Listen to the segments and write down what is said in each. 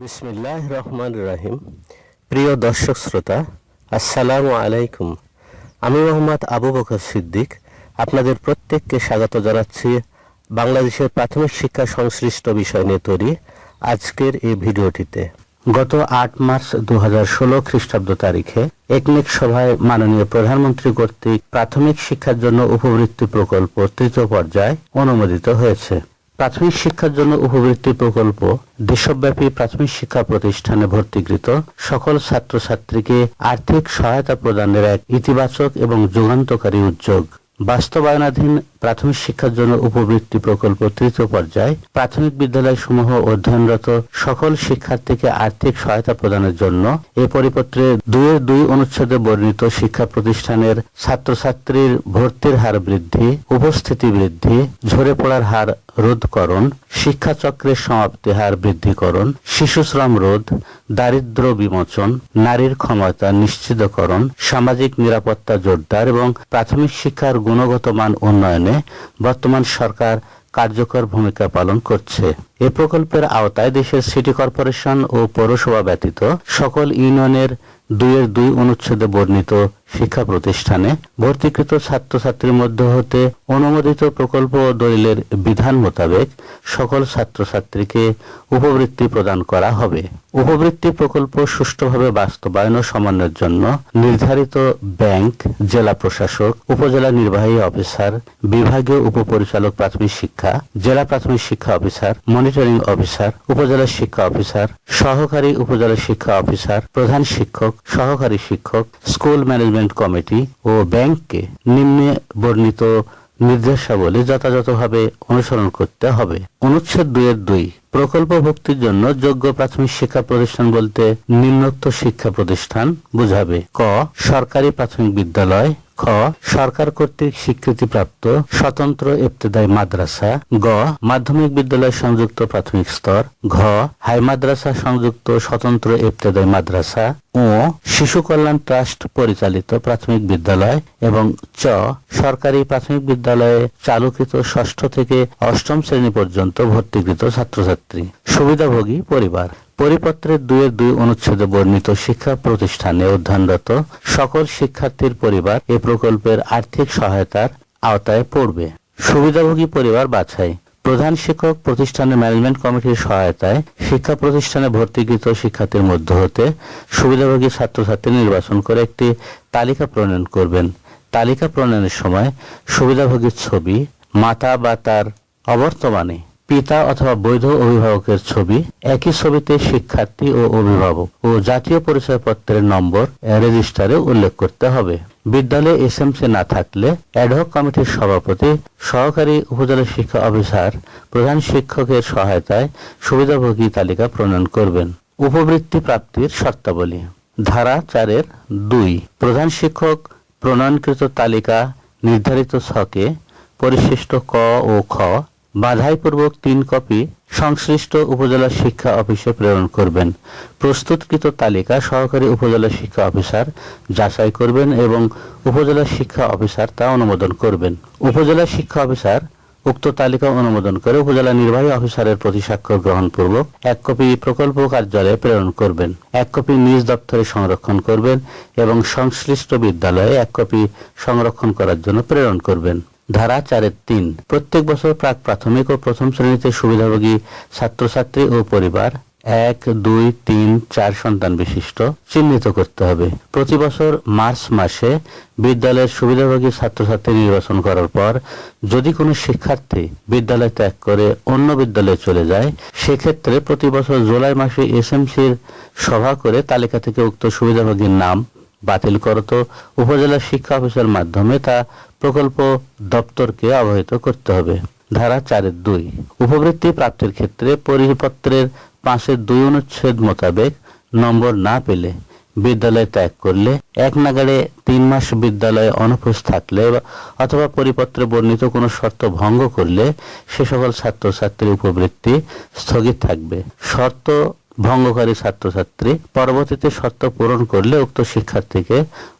বিসমিল্লাহ রহমান রাহিম প্রিয় দর্শক শ্রোতা, আসসালামু আলাইকুম। আমি মোহাম্মদ আবু বকর সিদ্দিক। আপনাদের প্রত্যেককে স্বাগত জানাচ্ছি বাংলাদেশের প্রাথমিক শিক্ষা সংশ্লিষ্ট বিষয় নিয়ে তৈরি আজকের এই ভিডিওটিতে। গত আট মার্চ দু হাজার ষোলো খ্রিস্টাব্দ তারিখে একনেক সভায় মাননীয় প্রধানমন্ত্রী কর্তৃক প্রাথমিক শিক্ষার জন্য উপবৃত্তি প্রকল্প তৃতীয় পর্যায়ে অনুমোদিত হয়েছে। প্রাথমিক শিক্ষার জন্য উপবৃত্তি প্রকল্প দেশব্যাপী প্রাথমিক শিক্ষা প্রতিষ্ঠানে ভর্তিকৃত সকল ছাত্রছাত্রীকে আর্থিক সহায়তা প্রদানের এক ইতিবাচক এবং যুগান্তকারী উদ্যোগ। বাস্তবায়নাধীন প্রাথমিক শিক্ষার জন্য উপবৃত্তি প্রকল্প তৃতীয় পর্যায়ে, প্রাথমিক বিদ্যালয় সমূহ অধ্যয়নরত সকল শিক্ষার্থীকে আর্থিক সহায়তা প্রদানের জন্য এ পরিপত্রে দুয়ের দুই অনুচ্ছেদে বর্ণিত শিক্ষা প্রতিষ্ঠানের ছাত্রছাত্রীর ভর্তির হার বৃদ্ধি, উপস্থিতি বৃদ্ধি, ঝরে পড়ার হার রোধকরণ, শিক্ষা চক্রের সমাপ্তি হার বৃদ্ধিকরণ, শিশু শ্রম রোধ, দারিদ্র বিমোচন, নারীর ক্ষমতা নিশ্চিতকরণ, সামাজিক নিরাপত্তা জোরদার এবং প্রাথমিক শিক্ষার গুণগত মান উন্নয়নে বর্তমান সরকার কার্যকর ভূমিকা পালন করছে। এ প্রকল্পের আওতায় দেশের সিটি কর্পোরেশন ও পৌরসভা ব্যতীত সকল ইউনিয়নের দুইয়ের দুই অনুচ্ছেদে বর্ণিত শিক্ষা প্রতিষ্ঠানে ভর্তিকৃত ছাত্রছাত্রীর মধ্য হতে অনুমোদিত প্রকল্প দলিলের বিধান মোতাবেক সকল ছাত্রছাত্রীকে উপবৃত্তি প্রদান করা হবে। উপবৃত্তি প্রকল্প সুষ্ঠুভাবে বাস্তবায়ন ও সমন্বয়ের জন্য নির্ধারিত ব্যাংক, জেলা প্রশাসক, উপজেলা নির্বাহী অফিসার, বিভাগীয় উপপরিচালক প্রাথমিক শিক্ষা, জেলা প্রাথমিক শিক্ষা অফিসার, মনিটরিং অফিসার, উপজেলা শিক্ষা অফিসার, সহকারী উপজেলা শিক্ষা অফিসার, প্রধান শিক্ষক, সহকারী শিক্ষক, স্কুল ম্যানেজমেন্ট কমিটি ও ব্যাংককে নিম্নে বর্ণিত নির্দেশাবলী যথাযথভাবে অনুসরণ করতে হবে। অনুচ্ছেদ দুই এর দুই, প্রকল্প ভক্তির জন্য যোগ্য প্রাথমিক শিক্ষা প্রতিষ্ঠান বলতে নিম্নোক্ত শিক্ষা প্রতিষ্ঠান বুঝাবে। ক, সরকারি প্রাথমিক বিদ্যালয় খ, সরকার কর্তৃক স্বীকৃতিপ্রাপ্ত স্বতন্ত্র ইবতেদায়ী মাদ্রাসা। গ, মাধ্যমিক বিদ্যালয় সংযুক্ত প্রাথমিক স্তর। ঘ, হাই মাদ্রাসা সংযুক্ত স্বতন্ত্র ইবতেদায়ী মাদ্রাসা। ও শিশু কল্যাণ ট্রাস্ট পরিচালিত প্রাথমিক বিদ্যালয়। এবং চ, সরকারি প্রাথমিক বিদ্যালয়ে চালুকৃত ষষ্ঠ থেকে অষ্টম শ্রেণি পর্যন্ত ভর্তিকৃত ছাত্রছাত্রী। সুবিধাভোগী পরিবার। পরিপত্রের দুয়ের দুই অনুচ্ছেদে বর্ণিত শিক্ষা প্রতিষ্ঠানে অধ্যয়নরত সকল শিক্ষার্থীর পরিবার এ প্রকল্পের আর্থিক সহায়তার আওতায় পড়বে। সুবিধাভোগী পরিবার বাছাই। প্রধান শিক্ষক প্রতিষ্ঠানের ম্যানেজমেন্ট কমিটির সহায়তায় শিক্ষা প্রতিষ্ঠানে ভর্তিকৃত শিক্ষার্থীর মধ্য হতে সুবিধাভোগী ছাত্রছাত্রী নির্বাচন করে একটি তালিকা প্রণয়ন করবেন। তালিকা প্রণয়নের সময় সুবিধাভোগীর ছবি, মাতা বা তার অবর্তমানে পিতা অথবা বৈধ অভিভাবকের ছবি, একই ছবিতে শিক্ষার্থী ও অভিভাবক ও জাতীয় পরিচয়পত্রের নম্বর রেজিস্টারে উল্লেখ করতে হবে। বিদ্যালয়ে এসএমসি না থাকলে অ্যাডহক কমিটির সভাপতি, সহকারী উপজেলা শিক্ষা অফিসার, প্রধান শিক্ষকের সহায়তায় সুবিধাভোগী তালিকা প্রণয়ন করবেন। উপবৃত্তি প্রাপ্তির শর্তাবলী। ধারা চারের দুই। প্রধান শিক্ষক প্রণয়নকৃত তালিকা নির্ধারিত ছকে পরিশিষ্ট ক ও খ বাধাইপূর্বক তিন কপি সংশ্লিষ্ট উপজেলা শিক্ষা অফিসে প্রেরণ করবেন। প্রস্তুতকৃত তালিকা সহকারী উপজেলা শিক্ষা অফিসার যাচাই করবেন এবং উপজেলা শিক্ষা অফিসার তা অনুমোদন করবেন। উপজেলা শিক্ষা অফিসার উক্ত তালিকা অনুমোদন করে উপজেলা নির্বাহী অফিসারের প্রতি স্বাক্ষর গ্রহণপূর্বক এক কপি প্রকল্প কার্যালয়ে প্রেরণ করবেন। এক কপি নিজ দপ্তরে সংরক্ষণ করবেন এবং সংশ্লিষ্ট বিদ্যালয়ে এক কপি সংরক্ষণ করার জন্য প্রেরণ করবেন। ধারা চারের তিন। প্রত্যেক বছর প্রাক প্রাথমিক ও প্রথম শ্রেণীতে সুবিধাভোগী ছাত্রছাত্রী ও পরিবার এক, দুই, তিন, চার সন্তান বিশিষ্ট চিহ্নিত করতে হবে। প্রতি বছর মার্চ মাসে বিদ্যালয়ের সুবিধাভোগী ছাত্রছাত্রী নির্বাচন করার পর যদি কোনো শিক্ষার্থী বিদ্যালয় ত্যাগ করে অন্য বিদ্যালয়ে চলে যায়, সেক্ষেত্রে প্রতি বছর জুলাই মাসে এসএমসির সভা করে তালিকা থেকে উক্ত সুবিধাভোগীর নাম বাতিল করত। উপজেলা শিক্ষা অফিসের মাধ্যমে তা প্রকল্প দপ্তরকে অবহিত করতে হবে। ধারা চারের দুই। উপবৃত্তি প্রাপ্তির ক্ষেত্রে পরিপত্রের পাঁচের দুই অনুচ্ছেদ মোতাবেক নম্বর না পেলে বিদ্যালয় ত্যাগ করলে এক নাগাড়ে তিন মাস বিদ্যালয়ে অনুপস্থিত থাকলে অথবা পরিপত্রে বর্ণিত কোনো শর্ত ভঙ্গ করলে সে সকল ছাত্রছাত্রীর উপবৃত্তি স্থগিত থাকবে। শর্ত ভঙ্গকারী ছাত্রছাত্রী পরবর্তীতে শর্ত পূরণ করলে উক্ত শিক্ষার্থীকে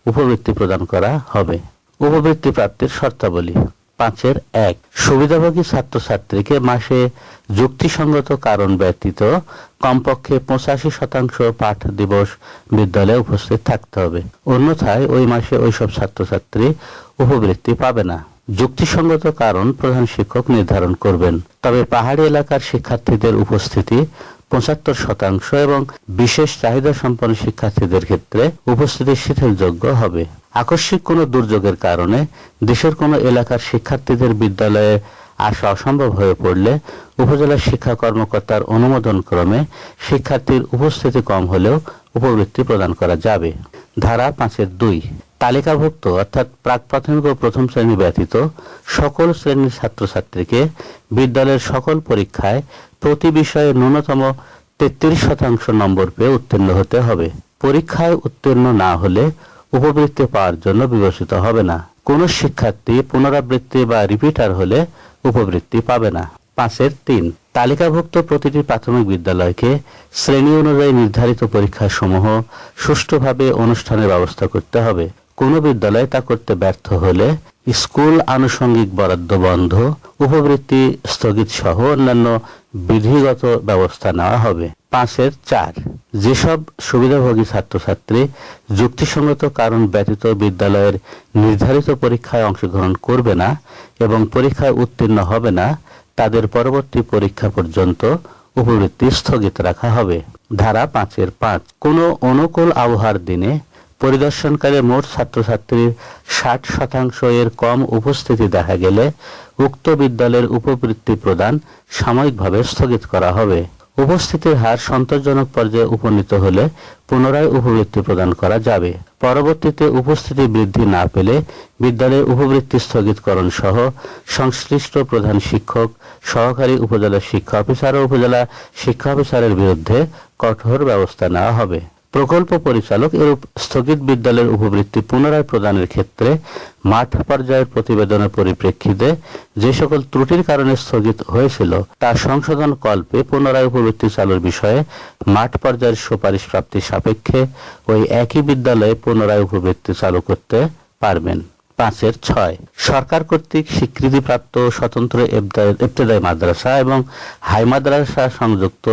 উপবৃত্তি প্রদান করা হবে। উপবৃত্তি প্রাপ্তির শর্তাবলী। পাঁচের এক, সুবিধাভোগী ছাত্রছাত্রীকে মাসে যুক্তিসঙ্গত কারণ ব্যতীত কমপক্ষে পঁচাশি শতাংশ পাঠ দিবস বিদ্যালয়ে উপস্থিত থাকতে হবে। অন্যথায় ওই মাসে ওইসব ছাত্রছাত্রী উপবৃত্তি পাবে না। যুক্তিসঙ্গত কারণ প্রধান শিক্ষক নির্ধারণ করবেন। তবে পাহাড়ি এলাকার শিক্ষার্থীদের উপস্থিতি পঁচাত্তর শতাংশ এবং বিশেষ চাহিদা সম্পন্ন শিক্ষার্থীদের ক্ষেত্রে উপস্থিতি শিথিলযোগ্য হবে। আকস্মিক কোনো দুর্যোগের কারণে দেশের কোনো এলাকার শিক্ষার্থীদের বিদ্যালয়ে আসা অসম্ভব হয়ে পড়লে উপজেলা শিক্ষা কর্মকর্তার অনুমোদন ক্রমে শিক্ষার্থীর উপস্থিতি কম হলেও উপবৃত্তি প্রদান করা যাবে। ধারা পাঁচের দুই, তালিকাভুক্ত অর্থাৎ প্রাক প্রাথমিক ও প্রথম শ্রেণি ব্যতীত সকল শ্রেণির ছাত্রছাত্রীকে বিদ্যালয়ের সকল পরীক্ষায় প্রতি বিষয়ে ন্যূনতম তেত্রিশ শতাংশ নম্বর পেয়ে উত্তীর্ণ হতে হবে। পরীক্ষায় উত্তীর্ণ না হলে উপবৃত্তি পাওয়ার জন্য বিবেচিত হবে না। কোনো শিক্ষার্থী পুনরাবৃত্তি বা রিপিটার হলে উপবৃত্তি পাবে না। পাঁচের তিন, তালিকাভুক্ত প্রতিটি প্রাথমিক বিদ্যালয়কে শ্রেণি অনুযায়ী নির্ধারিত পরীক্ষাসমূহ সুষ্ঠুভাবে অনুষ্ঠানের ব্যবস্থা করতে হবে। কোনো বিদ্যালয় তা করতে ব্যর্থ হলে স্কুল আনুষঙ্গিক বরাদ্দ বন্ধ, উপবৃত্তি স্থগিত সহ অন্যান্য বিধিগত ব্যবস্থা নেওয়া হবে। পাঁচের চার, যেসব সুবিধাভোগী ছাত্রছাত্রী যুক্তিসঙ্গত কারণ ব্যতীত বিদ্যালয়ের নির্ধারিত পরীক্ষায় অংশগ্রহণ করবে না এবং পরীক্ষায় উত্তীর্ণ হবে না, তাদের পরবর্তী পরীক্ষা পর্যন্ত উপবৃত্তি স্থগিত রাখা হবে। ধারা পাঁচের পাঁচ, কোনো অনুকূল আবহাওয়ার দিনে পরিদর্শনকারী মোট ছাত্রছাত্রীর ষাট শতাংশ এর কম উপস্থিতি দেখা গেলে উক্ত বিদ্যালয়ের উপবৃত্তি প্রদান সাময়িকভাবে স্থগিত করা হবে। উপস্থিতির হার সন্তোষজনক পর্যায়ে উপনীত হলে পুনরায় উপবৃত্তি প্রদান করা যাবে। পরবর্তীতে উপস্থিতি বৃদ্ধি না পেলে বিদ্যালয়ের উপবৃত্তি স্থগিতকরণ সহ সংশ্লিষ্ট প্রধান শিক্ষক, সহকারী উপজেলা শিক্ষা অফিসার ও উপজেলা শিক্ষা অফিসারের বিরুদ্ধে কঠোর ব্যবস্থা নেওয়া হবে। প্রকল্প পরিচালক এরূপ স্থগিত বিদ্যালয়ের উপবৃত্তি পুনরায় প্রদানের ক্ষেত্রে মাঠ পর্যায়ের প্রতিবেদনের পরিপ্রেক্ষিতে যে সকল ত্রুটির কারণে স্থগিত হয়েছিল তার সংশোধন কল্পে পুনরায় উপবৃত্তি চালুর বিষয়ে মাঠ পর্যায়ের সুপারিশ প্রাপ্তির সাপেক্ষে ওই একই বিদ্যালয়ে পুনরায় উপবৃত্তি চালু করতে পারবেন। পাঁচের ছয়, সরকার কর্তৃক স্বীকৃতিপ্রাপ্ত স্বতন্ত্র ইবতেদায়ী মাদ্রাসা এবং হাই মাদ্রাসা সংযুক্ত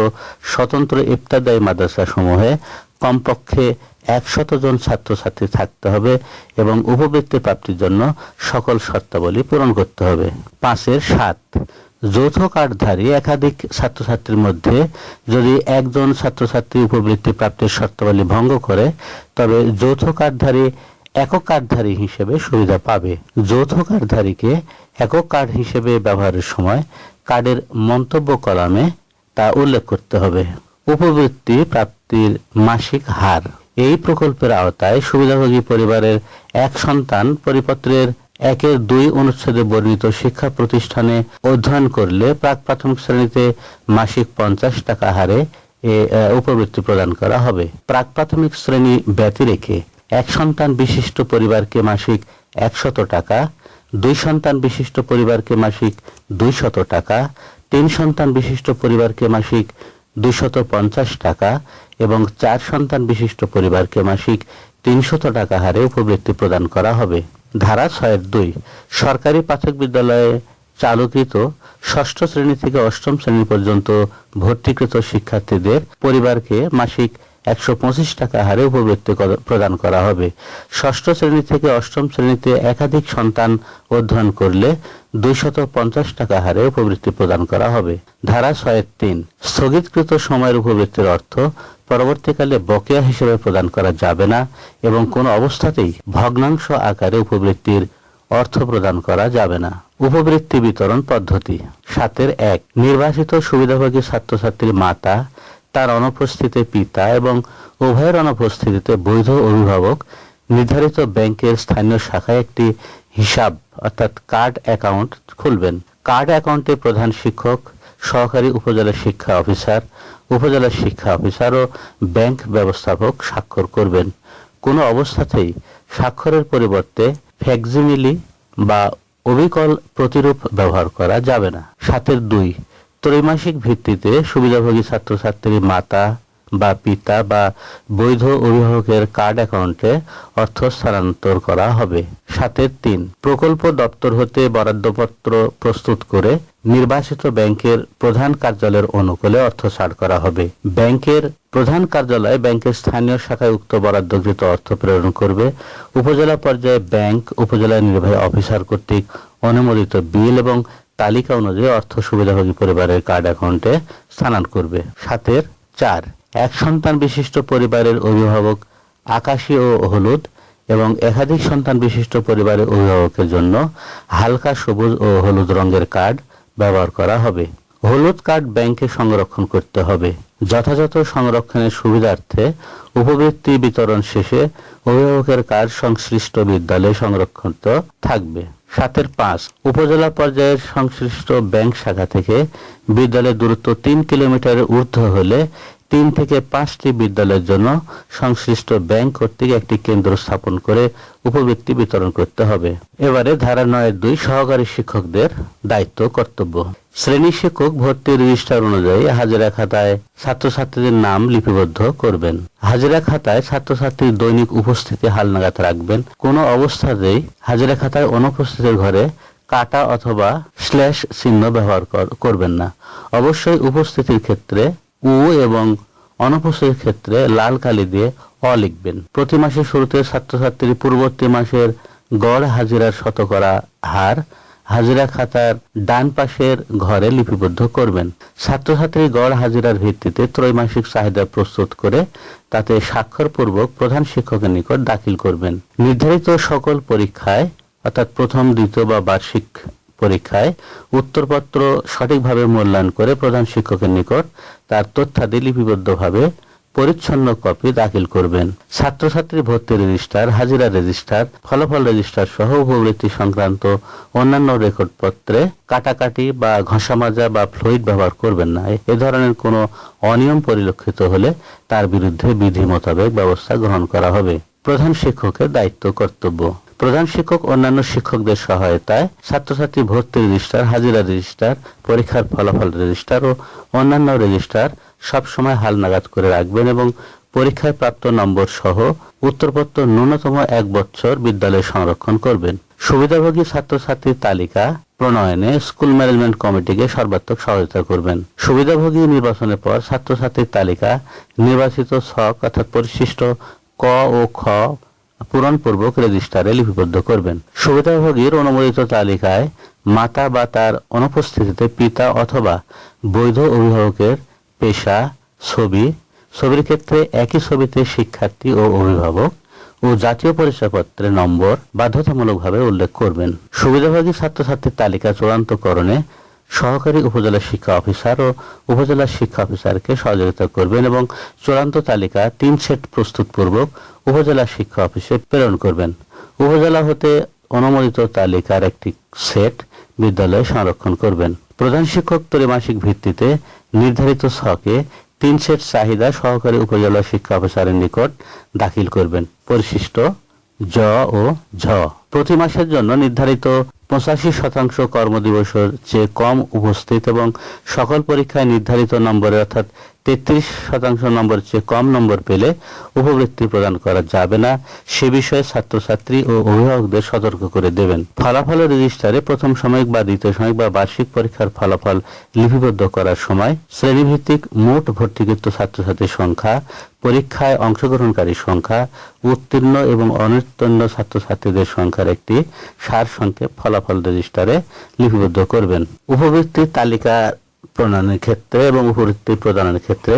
স্বতন্ত্র ইবতেদায়ী মাদ্রাসা সমূহে কমপক্ষে একশত জন ছাত্রছাত্রী থাকতে হবে এবং উপবৃত্তি প্রাপ্তির জন্য সকল শর্তাবলী পূরণ করতে হবে। পাঁচের সাত, যৌথ কার্ডধারী একাধিক ছাত্রছাত্রীর মধ্যে যদি একজন ছাত্রছাত্রী উপবৃত্তি প্রাপ্তির শর্তাবলী ভঙ্গ করে, তবে যৌথ কার্ডধারী একক কার্ডধারী হিসেবে সুবিধা পাবে। যৌথ কার্ডধারীকে একক কার্ড হিসেবে ব্যবহারের সময় কার্ডের মন্তব্য কলামে তা উল্লেখ করতে হবে। উপবৃত্তি প্রাপ্তির মাসিক হার। এই প্রকল্পের আওতায় সুবিধাভোগী পরিবারের এক সন্তান পরিপত্রের একের দুই অনুচ্ছেদে বর্ণিত শিক্ষা প্রতিষ্ঠানে অধ্যয়ন করলে প্রাক প্রাথমিক শ্রেণীতে মাসিক পঞ্চাশ টাকা হারে উপবৃত্তি প্রদান করা হবে। প্রাক প্রাথমিক শ্রেণি ব্যতি রেখে এক সন্তান বিশিষ্ট পরিবারকে মাসিক একশত টাকা, দুই সন্তান বিশিষ্ট পরিবারকে মাসিক দুইশত টাকা, তিন সন্তান বিশিষ্ট পরিবারকে মাসিক দুশত পঞ্চাশ টাকা এবং চার সন্তান বিশিষ্ট পরিবারকে মাসিক তিনশত টাকা হারে উপবৃত্তি প্রদান করা হবে। ধারা ছয়ের দুই, সরকারি প্রাথমিক বিদ্যালয়ে চালুকৃত ষষ্ঠ শ্রেণি থেকে অষ্টম শ্রেণি পর্যন্ত ভর্তিকৃত শিক্ষার্থীদের পরিবারকে মাসিক একশো পঁচিশ টাকা হারে উপবৃত্তি প্রদান করা হবে। ষষ্ঠ শ্রেণি থেকে অষ্টম শ্রেণীতে একাধিক সন্তান অধ্যয়ন করলে দুইশত পঞ্চাশ টাকা হারে উপবৃত্তি প্রদান করা হবে। ধারা ছয়ের তিন, স্থগিতকৃত সময়ের উপবৃত্তির অর্থ পরবর্তীকালে বকেয়া হিসেবে প্রদান করা যাবে না এবং কোনো অবস্থাতেই ভগ্নাংশ আকারে উপবৃত্তির অর্থ প্রদান করা যাবে না। উপবৃত্তি বিতরণ পদ্ধতি। সাতের এক নির্বাচিত সুবিধাভোগী ছাত্রছাত্রীর মাতা তার অনুপস্থিতিতে পিতা এবং উভয়ের অনুপস্থিতিতে বৈধ অভিভাবক নির্ধারিত ব্যাংকের স্থানীয় শাখায় একটি হিসাব, অর্থাৎ কার্ড অ্যাকাউন্ট খুলবেন। কার্ড অ্যাকাউন্টে প্রধান শিক্ষক, সহকারী উপজেলা শিক্ষা অফিসার, উপজেলা শিক্ষা অফিসার ও ব্যাংক ব্যবস্থাপক স্বাক্ষর করবেন। কোনো অবস্থাতেই স্বাক্ষরের পরিবর্তে ফ্যাক্সিমিলি বা অবিকল প্রতিরূপ ব্যবহার করা যাবে না। সাতের দুই ত্রৈমাসিক ভিত্তিতে সুবিধাভোগী ছাত্রছাত্রীর মাতা বা পিতা বা বৈধ অভিভাবকের কার্ড অ্যাকাউন্টে অর্থ স্থানান্তর করা হবে। সাতের তিন, প্রকল্প দপ্তর হতে বরাদ্দপত্র প্রস্তুত করে নির্বাচিত ব্যাংকের প্রধান কার্যালয়ের অনুকূলে অর্থ ছাড় করা হবে। ব্যাংকের প্রধান কার্যালয় ব্যাংকের স্থানীয় শাখায় উক্ত বরাদ্দকৃত অর্থ প্রেরণ করবে। উপজেলা পর্যায়ে ব্যাংক, উপজেলা নির্বাহী অফিসার কর্তৃক অনুমোদিত বিল এবং তালিকা অনুযায়ী অর্থ সুবিধাভোগী পরিবারের কার্ড অ্যাকাউন্টে স্থানান্তর করবে। সাতের, চার, এক সন্তান বিশিষ্ট পরিবারের অভিভাবক আকাশি ও হলুদ এবং একাধিক সন্তান বিশিষ্ট পরিবারের অভিভাবকের জন্য হালকা সবুজ ও হলুদ রঙের কার্ড ব্যবহার করা হবে। হলুদ কার্ড ব্যাংকে সংরক্ষণ করতে হবে। যথাযথ সংরক্ষণের সুবিধার্থে উপবৃত্তি বিতরণ শেষে অভিভাবকের কাজ সংশ্লিষ্ট বিদ্যালয়ে সংরক্ষিত থাকবে। সাতের পাঁচ, উপজেলা পর্যায়ের সংশ্লিষ্ট ব্যাংক শাখা থেকে বিদ্যালয়ের দূরত্ব তিন কিলোমিটার ঊর্ধ্ব হলে তিন থেকে পাঁচটি বিদ্যালয়ের জন্য সংশ্লিষ্ট ব্যাংক কর্তৃক একটি কেন্দ্র স্থাপন করে উপবৃত্তি বিতরণ করতে হবে। এবারে ধারা নয়ের দুই, সহকারী শিক্ষকদের দায়িত্ব, কর্তব্য। শ্রেণি শিক্ষক ভর্তি রেজিস্টার অনুযায়ী হাজিরা খাতায় ছাত্রছাত্রীদের নাম লিপিবদ্ধ করবেন। হাজিরা খাতায় ছাত্রছাত্রীর দৈনিক উপস্থিতি হালনাগাদ রাখবেন। কোনো অবস্থাতেই হাজিরা খাতায় অনুপস্থিতির ঘরে কাটা অথবা স্ল্যাশ চিহ্ন ব্যবহার কর- করবেন না। অবশ্যই উপস্থিতির ক্ষেত্রে উ এবং অনুপস্থিতির ক্ষেত্রে লাল কালি দিয়ে অ লিখবেন। প্রতি মাসের শুরুতে ছাত্রছাত্রী পূর্ববর্তী মাসের গড় হাজিরার শতকরা হার হাজিরা খাতার ডান পাশের ঘরে লিপিবদ্ধ করবেন। ছাত্রছাত্রী গড় হাজিরার ভিত্তিতে ত্রৈমাসিক চাহিদা প্রস্তুত করে তাতে স্বাক্ষরপূর্বক প্রধান শিক্ষকের নিকট দাখিল করবেন। নির্ধারিত সকল পরীক্ষায়, অর্থাৎ প্রথম, দ্বিতীয় বা বার্ষিক পরীক্ষায় উত্তরপত্র সঠিকভাবে মূল্যায়ন করে প্রধান শিক্ষকের নিকট তার তথ্যাদি লিপিবদ্ধভাবে পরিচ্ছন্ন কপি দাখিল করবেন। ছাত্রছাত্রী ভর্তি রেজিস্টার, হাজিরা রেজিস্টার, ফলাফল রেজিস্টার সহ উপবৃত্তি সংক্রান্ত অন্যান্য রেকর্ডপত্রে কাটাকাটি বা ঘষা মাজা বা ফ্লুইড ব্যবহার করবেন না। এ ধরনের কোনো অনিয়ম পরিলক্ষিত হলে তার বিরুদ্ধে বিধি মোতাবেক ব্যবস্থা গ্রহণ করা হবে। প্রধান শিক্ষকের দায়িত্ব কর্তব্য। প্রধান শিক্ষক অন্যান্য শিক্ষকদের সহায়তায় ছাত্রছাত্রী ভর্তি রেজিস্টার, হাজিরা রেজিস্টার, পরীক্ষার ফলাফল রেজিস্টার ও অন্যান্য রেজিস্টার সব সময় হালনাগাদ করে রাখবেন এবং পরীক্ষায় প্রাপ্ত নম্বর সহ উত্তরপত্র ন্যূনতম এক বছর বিদ্যালয়ে সংরক্ষণ করবেন। সুবিধাভোগী ছাত্রছাত্রীর তালিকা প্রণয়নে স্কুল ম্যানেজমেন্ট কমিটিকে সর্বাত্মক সহায়তা করবেন। সুবিধাভোগী নির্বাচনের পর ছাত্রছাত্রীর তালিকা নির্বাচিত ছক অর্থাৎ পরিশিষ্ট ক ও খ পূরণপূর্বক রেজিস্টারে লিপিবদ্ধ করবেন। সুবিধাভোগীর অনুমোদিত তালিকায় মাতা বা তার অনুপস্থিতিতে পিতা অথবা বৈধ অভিভাবকের পেশা, ছবি, ছবির ক্ষেত্রে একই ছবিতে শিক্ষার্থী ও অভিভাবক ও জাতীয় পরিচয়পত্রের নম্বর বাধ্যতামূলকভাবে উল্লেখ করবেন। সুবিধাভোগী ছাত্রছাত্রীর তালিকা চূড়ান্তকরণে সহকারী উপজেলা শিক্ষা অফিসার ও উপজেলা শিক্ষা অফিসারকে সহযোগিতা করবেন এবং চূড়ান্ত তালিকা তিন সেট প্রস্তুতপূর্বক উপজেলা শিক্ষা অফিসে প্রেরণ করবেন। উপজেলা হতে অনুমোদিত তালিকার একটি সেট বিদ্যালয়ে সংরক্ষণ করবেন। প্রধান শিক্ষক ত্রৈমাসিক ভিত্তিতে নির্ধারিত ছকে তিন সেট চাহিদা সহকারী উপজেলা শিক্ষা অফিসারের নিকট দাখিল করবেন। পরিশিষ্ট জ ও ঝ। প্রতি মাসের জন্য নির্ধারিত পঁচাশি শতাংশ কর্মদিবসের চেয়ে কম উপস্থিত এবং সকল পরীক্ষায় নির্ধারিত নম্বরে অর্থাৎ তেত্রিশ শতাংশ নম্বরের চেয়ে কম নম্বর পেলে উপবৃত্তি প্রদান করা যাবে না। সে বিষয়ে ছাত্রছাত্রী ও অভিভাবকদের সতর্ক করে দেবেন। ফলাফলের রেজিস্টারে প্রথম সাময়িক বা দ্বিতীয় সাময়িক বা বার্ষিক পরীক্ষার ফলাফল লিপিবদ্ধ করার সময় শ্রেণীভিত্তিক মোট ভর্তিকৃত ছাত্রছাত্রীর সংখ্যা, পরীক্ষায় অংশগ্রহণকারীর সংখ্যা, উত্তীর্ণ এবং অনুত্তীর্ণ ছাত্রছাত্রীদের সংখ্যার একটি সার সংক্ষেপ ফলাফল রেজিস্টারে লিপিবদ্ধ করবেন। উপবৃত্তির তালিকা প্রণয়নের ক্ষেত্রে এবং উপবৃত্তি প্রদানের ক্ষেত্রে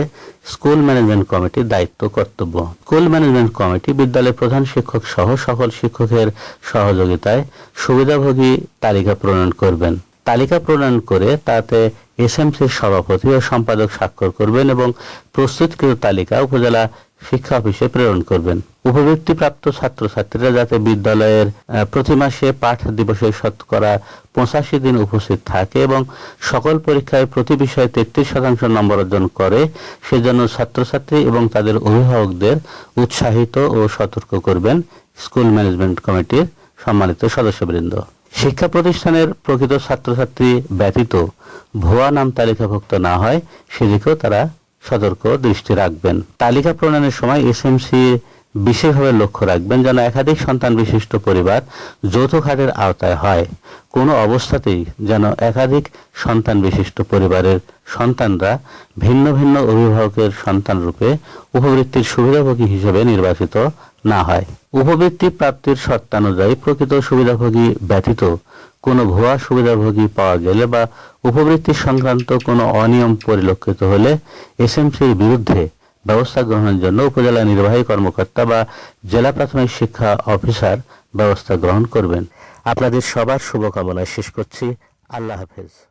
স্কুল ম্যানেজমেন্ট কমিটির দায়িত্ব কর্তব্য। স্কুল ম্যানেজমেন্ট কমিটি বিদ্যালয়ের প্রধান শিক্ষক সহ সকল শিক্ষকের সহযোগিতায় সুবিধাভোগী তালিকা প্রণয়ন করবেন। তালিকা প্রণয়ন করে তাতে এসএমসির সভাপতি ও সম্পাদক স্বাক্ষর করবেন এবং প্রস্তুতকৃত তালিকা উপজেলা শিক্ষা অফিসে প্রেরণ করবেন। উপবৃত্তিপ্রাপ্ত ছাত্রছাত্রীরা যাতে বিদ্যালয়ের প্রতি মাসে পাঠ দিবসের শতকরা পঁচাশি দিন উপস্থিত থাকে এবং সকল পরীক্ষায় প্রতি বিষয়ে তেত্রিশ শতাংশ নম্বর অর্জন করে, সেজন্য ছাত্রছাত্রী এবং তাদের অভিভাবকদের উৎসাহিত ও সতর্ক করবেন স্কুল ম্যানেজমেন্ট কমিটির সম্মানিত সদস্যবৃন্দ। শিক্ষা প্রতিষ্ঠানের প্রকৃত ছাত্রছাত্রী ব্যতীত ভুয়া নাম তালিকাভুক্ত না হয়, সেদিকেও তারা সতর্ক দৃষ্টি রাখবেন। তালিকা প্রণয়নের সময় এসএমসি বিশেষভাবে লক্ষ্য রাখবেন যেন একাধিক সন্তান বিশিষ্ট পরিবার যৌথ খাতের আওতায় হয়। কোনো অবস্থাতেই যেন একাধিক সন্তান বিশিষ্ট পরিবারের সন্তানরা ভিন্ন ভিন্ন অভিভাবকের সন্তান রূপে উপবৃত্তির সুবিধাভোগী হিসেবে নির্বাচিত না হয়। উপবৃত্তি প্রাপ্তির শর্তানুযায়ী প্রকৃত সুবিধাভোগী ব্যতীত কোনো ভুয়া সুবিধাভোগী পাওয়া গেলে বা উপবৃত্তি সংক্রান্ত কোনো অনিয়ম পরিলক্ষিত হলে এসএমসির বিরুদ্ধে ব্যবস্থা গ্রহণের জন্য উপজেলা নির্বাহী কর্মকর্তা বা জেলা প্রাথমিক শিক্ষা অফিসার ব্যবস্থা গ্রহণ করবেন। আপনাদের সবার শুভকামনা। শেষ করছি। আল্লাহ হাফেজ।